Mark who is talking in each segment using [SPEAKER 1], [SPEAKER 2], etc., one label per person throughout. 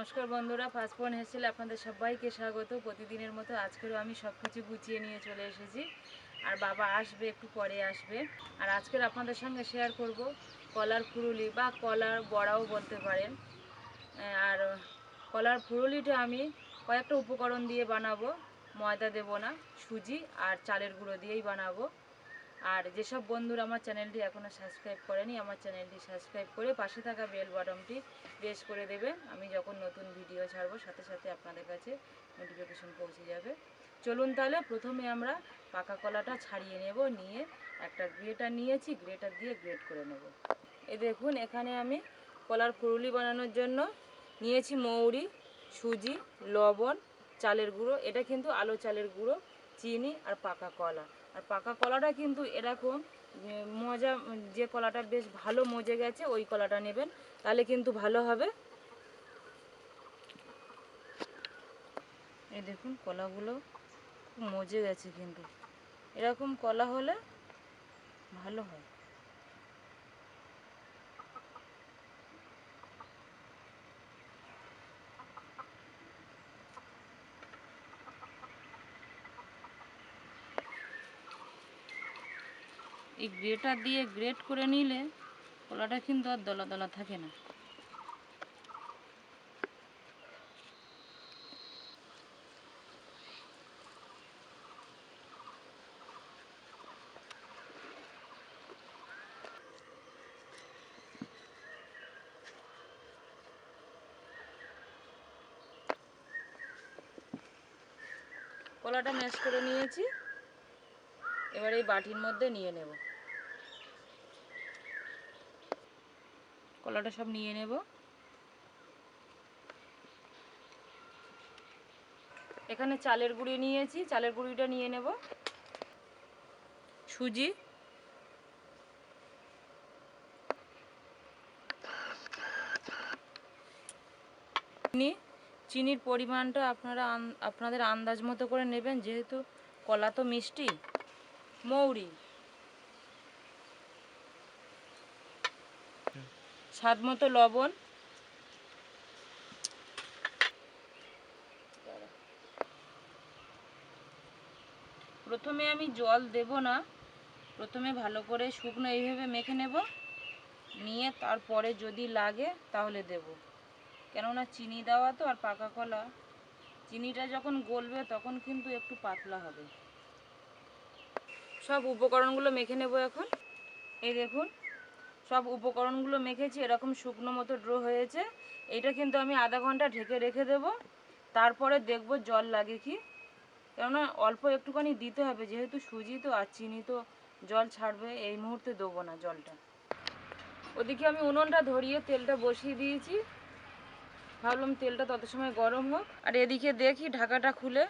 [SPEAKER 1] নমস্কার বন্ধুরা, first phone হেসেল আপনাদের সবাইকে স্বাগত। প্রতিদিনের মতো আজকেরও আমি সব কিছু গুছিয়ে নিয়ে চলে এসেছি। আর বাবা আসবে, একটু পরে আসবে। আর আজকের আপনাদের সঙ্গে শেয়ার করব কলার ফুরুলি বা কলার বড়াও বলতে পারেন। আর কলার ফুরুলিটা আমি কয়েকটা উপকরণ দিয়ে বানাবো। ময়দা দেবো না, সুজি আর চালের গুঁড়ো দিয়েই বানাবো। আর যেসব বন্ধুরা আমার চ্যানেলটি এখনও সাবস্ক্রাইব করেনি, আমার চ্যানেলটি সাবস্ক্রাইব করে পাশে থাকা বেল বাটনটি প্রেস করে দেবেন আমি যখন নতুন ভিডিও ছাড়বো, সাথে সাথে আপনাদের কাছে নোটিফিকেশন পৌঁছে যাবে। চলুন তাহলে প্রথমে আমরা পাকা কলাটা ছাড়িয়ে নেব, নিয়ে একটা গ্রেটার নিয়েছি গ্রেটার দিয়ে গ্রেট করে নেব। এ দেখুন, এখানে আমি কলার ফুরুলি বানানোর জন্য নিয়েছি মৌরি, সুজি, লবণ, চালের গুঁড়ো। এটা কিন্তু আলো চালের গুঁড়ো, চিনি আর পাকা কলা। আর পাকা কলাটা কিন্তু এরকম মজা, যে কলাটা বেশ ভালো মজে গেছে, ওই কলাটা নেবেন, তাহলে কিন্তু ভালো হবে। এই দেখুন, কলাগুলো খুব মজে গেছে কিন্তু। এরকম কলা হলে ভালো হয়। এই গ্রেটার দিয়ে গ্রেট করে নিলে কলাটা কিন্তু আর দলা দলা থাকে না। কলাটা ম্যাশ করে নিয়েছি। এবার এই বাটির মধ্যে নিয়ে নেব। কলাটা সব নিয়ে নেব। এখানে চালের গুঁড়ি নিয়েছি, চালের গুঁড়িটা নিয়ে নেব। সুজি। চিনি, চিনির পরিমাণটা আপনারা আপনাদের আন্দাজ মতো করে নেবেন, যেহেতু কলা তো মিষ্টি, মৌরি। স্বাদ মতো লবণ। প্রথমে আমি জল দেব না। প্রথমে ভালো করে শুকনো এইভাবে মেখে নেব। নিয়ে তারপরে যদি লাগে তাহলে দেব। কেননা চিনি দেওয়া তো আর পাকা কলা। চিনিটা যখন গলবে তখন কিন্তু একটু পাতলা হবে। সব উপকরণগুলো মেখে নেব এখন। এই দেখুন সব উপকরণগুলো মেখেছি, এরকম শুকনো মতো ড্রো হয়েছে। এইটা কিন্তু আমি আধা ঘণ্টা ঢেকে রেখে দেব। তারপরে দেখব জল লাগে কি। কেননা অল্প একটুখানি দিতে হবে, যেহেতু সুজি তো আর চিনি তো জল ছাড়বে, এই মুহূর্তে দেবো না জলটা। ওদিকে আমি উনুনটা ধরিয়ে তেলটা বসিয়ে দিয়েছি। ভাবলাম তেলটা তত সময় গরম হোক। আর এদিকে দেখি ঢাকাটা খুলে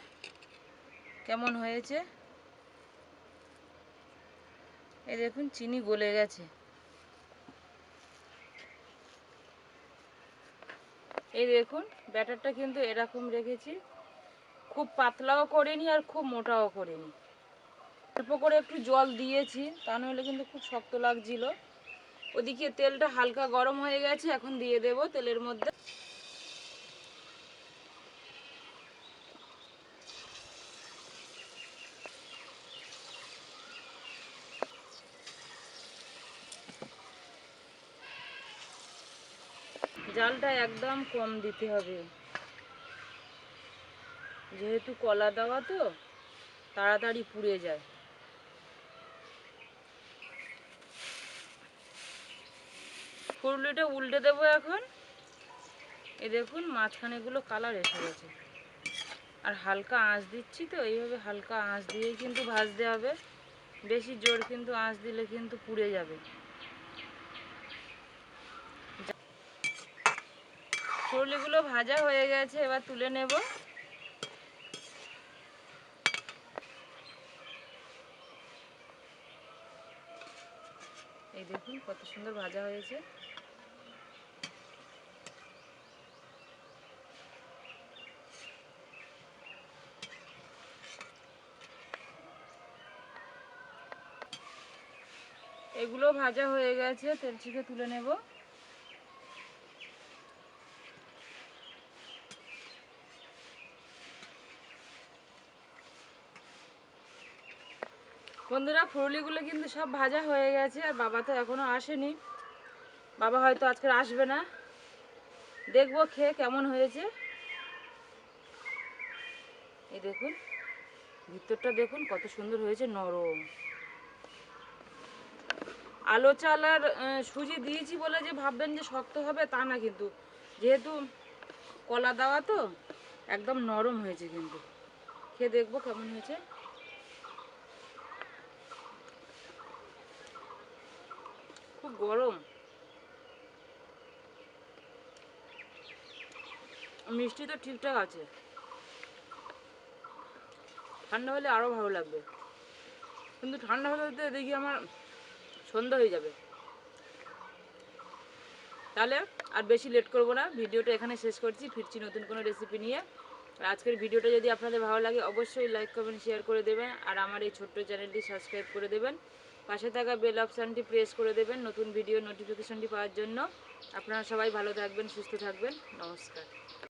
[SPEAKER 1] কেমন হয়েছে। এই দেখুন, চিনি গলে গেছে। এই দেখুন, ব্যাটারটা কিন্তু এরকম রেখেছি। খুব পাতলাও করিনি আর খুব মোটাও করিনি। অল্প করে একটু জল দিয়েছি, তা নইলে কিন্তু খুব শক্ত লাগছিল। ওদিকে তেলটা হালকা গরম হয়ে গেছে, এখন দিয়ে দেব তেলের মধ্যে। জালটা একদম কম দিতে হবে। যেহেতু কলা দেওয়া তো, তাড়াতাড়ি পুড়ে যায়। ফুরুলিটা উল্টে দেবো এখন। এ দেখুন, মাঝখানেগুলো কালার এসে গেছে। আর হালকা আঁচ দিচ্ছি তো, এইভাবে হালকা আঁচ দিয়েই কিন্তু ভাজতে হবে। বেশি জোর কিন্তু আঁচ দিলে কিন্তু পুড়ে যাবে। ফুরুলিগুলো ভাজা হয়ে গেছে, এবার তুলে নেব। এই দেখুন কত সুন্দর ভাজা হয়েছে। এগুলো ভাজা হয়ে গেছে তেল ছিকে তুলে নেব। বন্ধুরা, ফুরুলিগুলো কিন্তু সব ভাজা হয়ে গেছে আর বাবা তো এখনও আসেনি। বাবা হয়তো আজকে আসবে না। দেখব, খেয়ে কেমন হয়েছে। এই দেখুন, ভিতরটা দেখুন, কত সুন্দর হয়েছে, নরম। আলো চাল আর সুজি দিয়েছি বলে যে ভাববেন যে শক্ত হবে, তা না কিন্তু। যেহেতু কলা দেওয়া তো, একদম নরম হয়েছে কিন্তু। খেয়ে দেখব কেমন হয়েছে। খুব গরম। মিষ্টি তো ঠিকঠাক আছে। ঠান্ডা হলে আরও ভালো লাগবে। কিন্তু ঠান্ডা হলে তো দেখি আমার সন্ধ্যা হয়ে যাবে। তাহলে আর বেশি লেট করব না। ভিডিওটা এখানে শেষ করছি। ফিরছি নতুন কোনো রেসিপি নিয়ে। আর আজকের ভিডিওটা যদি আপনাদের ভালো লাগে, অবশ্যই লাইক কমেন্ট শেয়ার করে দেবেন। আর আমার এই ছোট্ট চ্যানেলটি সাবস্ক্রাইব করে দেবেন। পাশে থাকা বেল অপশানটি প্রেস করে দেবেন, নতুন ভিডিও নোটিফিকেশনটি পাওয়ার জন্য। আপনারা সবাই ভালো থাকবেন, সুস্থ থাকবেন। নমস্কার।